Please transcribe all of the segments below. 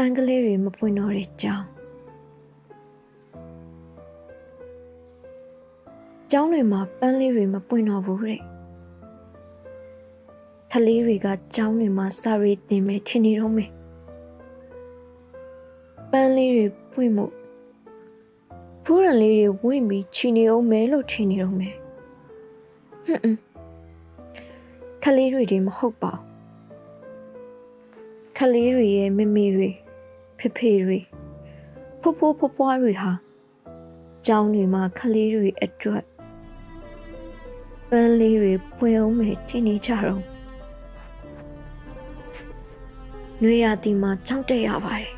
န်းကလေးတွေမပွင့်တော့တဲ့ကြောင်းကျောင်းတွေမှာပန်းလေးတွေမပွင့်တော့ဘူးတဲ့ကလေးတွေကကျောင်းတွေမှာစာရီတင်မယ်ထင်နေတော့မယ်ပန်းလေးတွေပွင့်မှုဖူးရန်လေးတွေဝင့်ပြီးချီနေအောင်မဲလို့ထင်နေတော့မယ်ဟွန်းအင်းကလေးတွေတွေမဟုတ်ပါဘူးကလေးတွေရဲ့မမေတွေ ဖေဖေတွေဖိုးဖိုးဖွားဖွားတွေဟာကျောင်းတွေမှာကလေးတွေအတွက်ပန်းလေးတွေပွင့်အောင်မယ်ထင်နေကြတော့နွေရာသီမှာကြောက်တက်ရပါတယ်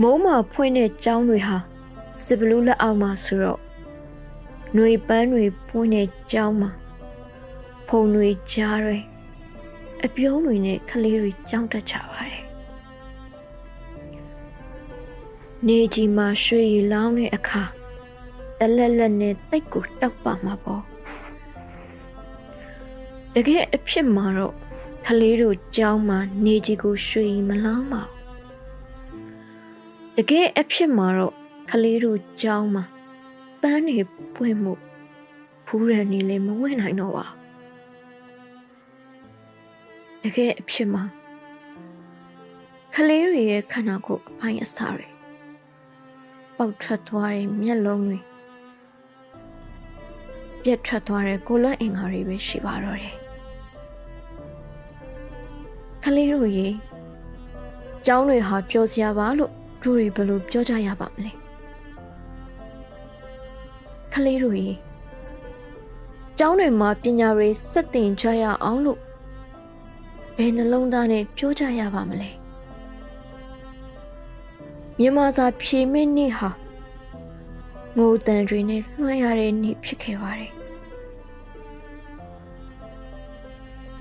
မိုးမှာဖွင့်တဲ့ကျောင်းတွေဟာစစ်ဘလူးလက်အောက်မှာဆိုတော့နွေပန်းတွေပွင့်တဲ့ကျောင်းမှာဖုံတွေကြားတွေအပြုံးတွေနဲ့ကလေးတွေကြောင်းတက်ကြပါတယ်။ နေကြီးမှာရွှေရီလောင်းတဲ့အခါတလက်လက်နဲ့တိတ်ကိုတောက်ပါမှာပေါ့။တကယ်အဖြစ်မှာတော့ကလေးတို့ကြောင်းမှာနေကြီးကိုရွှေရီမလောင်းပါဘူး။တကယ်အဖြစ်မှာတော့ကလေးတို့ကြောင်းမှာပန်းတွေပွင့်မှုဖူးရန်နေလည်းမဝင်နိုင်တော့ပါဘူးတကယ်အဖြစ်မှာကလေးတွေရဲ့ခန္ဓာကိုယ်အပိုင်းအစားတွေ ပေါက်ထွက်သွားတဲ့မျက်လုံးတွေပြက်ထွက်သွားတဲ့ကိုယ်လက်အင်္ဂါတွေပဲရှိပါတော့တယ်ကလေးတို့ရေကျောင်းတွေဟာပျော်စရာပါလို့တို့တွေဘယ်လိုပြောကြရပါမလဲကလေးတို့ရေကျောင်းတွေမှာပညာတွေစက်တင်ကြရအောင်လို့ဘယ်နှလုံးသားနဲ့ပြောကြရပါမလဲ မြန်မာစာဖြေမိနေ့ဟာငိုတန်တွေနဲ့လွှမ်းရတဲ့နေ့ဖြစ်ခဲ့ပါတယ်။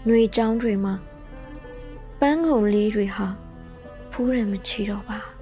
နှွေချောင်းတွေမှာပန်းကုံလေးတွေဟာဖူးရမချီတော့ပါ။